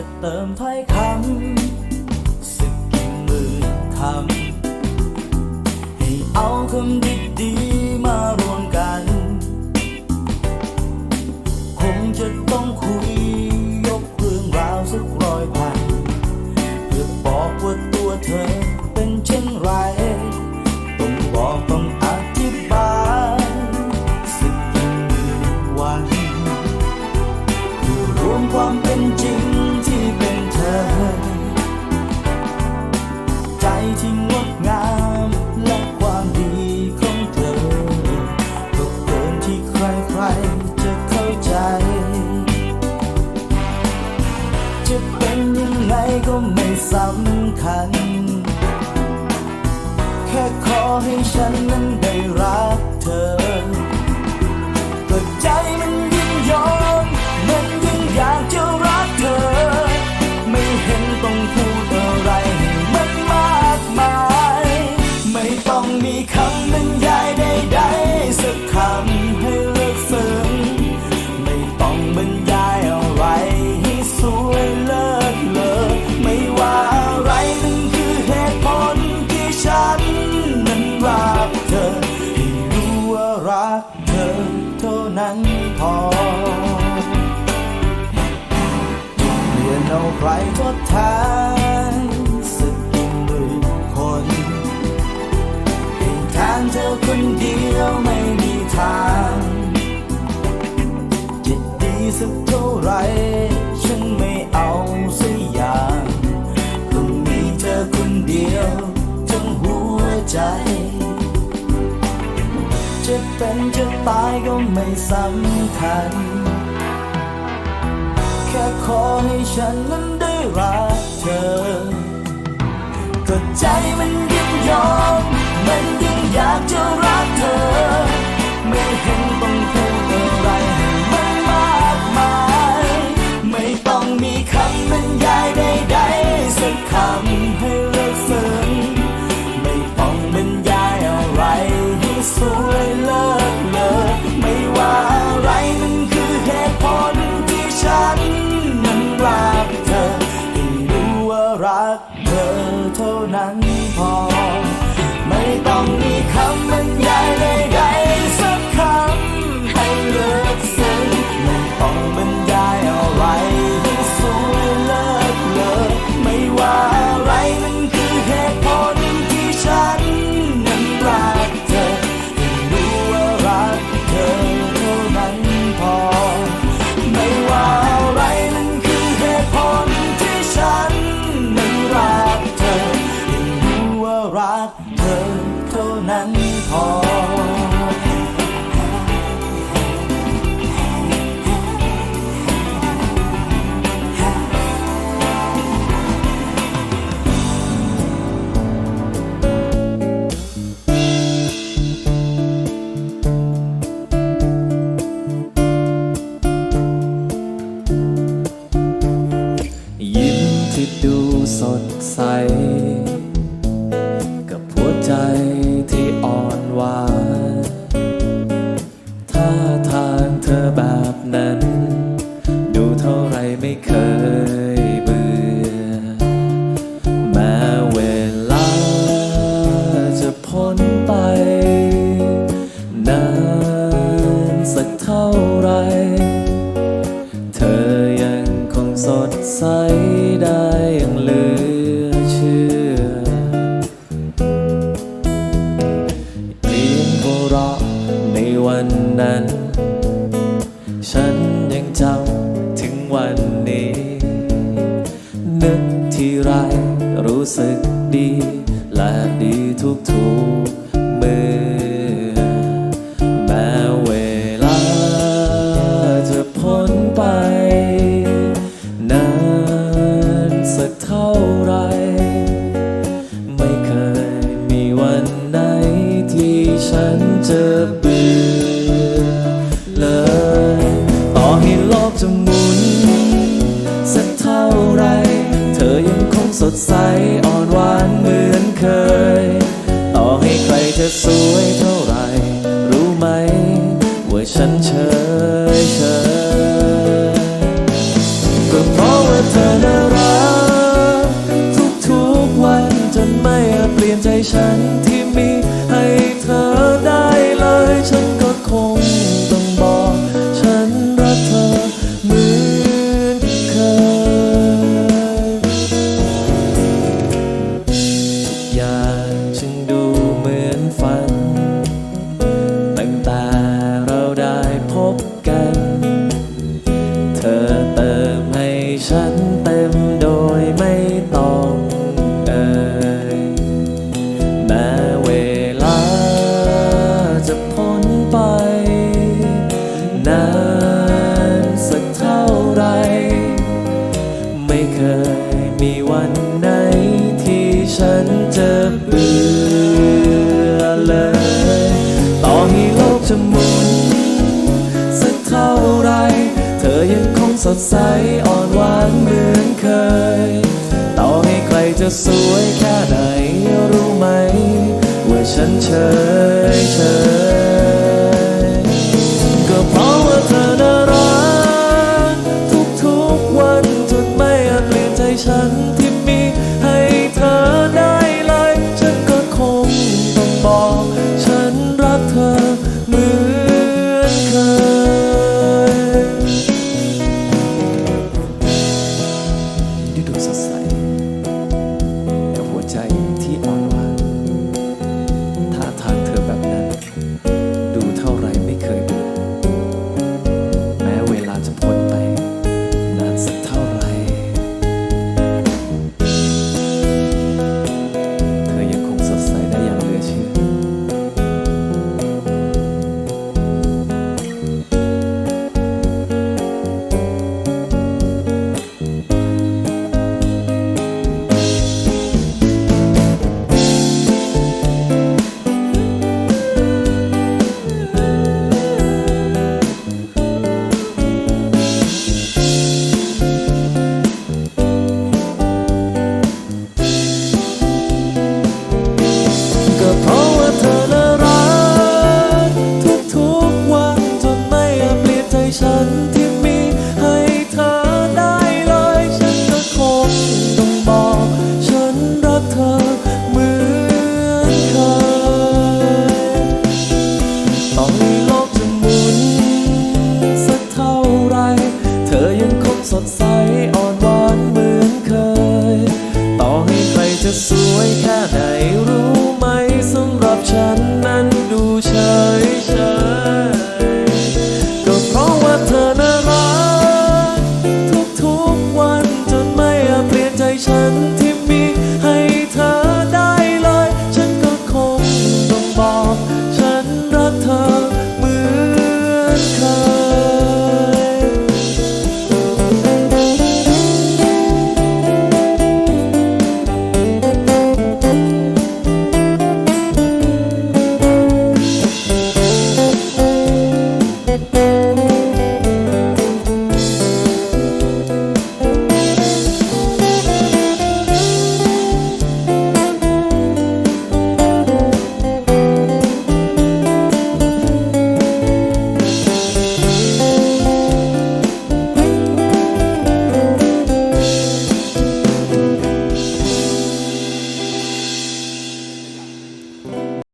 ะเติมถ้อยคำสักกี่หมื่นคำ ให้เอาคำดีๆมารวมกัน คงจะต้องคุยยกเรื่องราวสักร้อยพัน เพื่อบอกว่าตัวเธอเป็นเช่นไร ต้องบอกต้องอธิบายสักกี่หมื่นวันรวมความ จะเป็นยังไงก็ไม่สำคัญ แค่ขอให้ฉันนั้นได้รักเธอก็ใจมัน เธอคนเดียวไม่มีทางจะดีสักเท่าไรฉันไม่เอาสักอย่างก็มีเธอคนเดียวทั้งหัวใจ จะเป็นจะตายก็ไม่สำคัญ แค่ขอให้ฉันนั้นได้รักเธอก็ใจมันยิ่งยอม มันยิ่งอยากจะรักเธอ ไม่เห็น รักเธอเท่านั้นพอ เธอยังคงสดใสได้อย่างเหลือเชื่อเพียงหัวเราะในวันนั้น ฉันยังจำถึงวันนี้ นึกที่ไรรู้สึกดี และดีทุกทุก นานสักเท่าไร ไม่เคยมีวันไหนที่ฉันจะเบื่อเลย ต่อให้โลกจะหมุนสักเท่าไร เธอยังคงสดใสอ่อนหวานเหมือนเคย ต่อให้ใครจะสวยแค่ไหนรู้ไหม ว่าฉันเฉยเฉย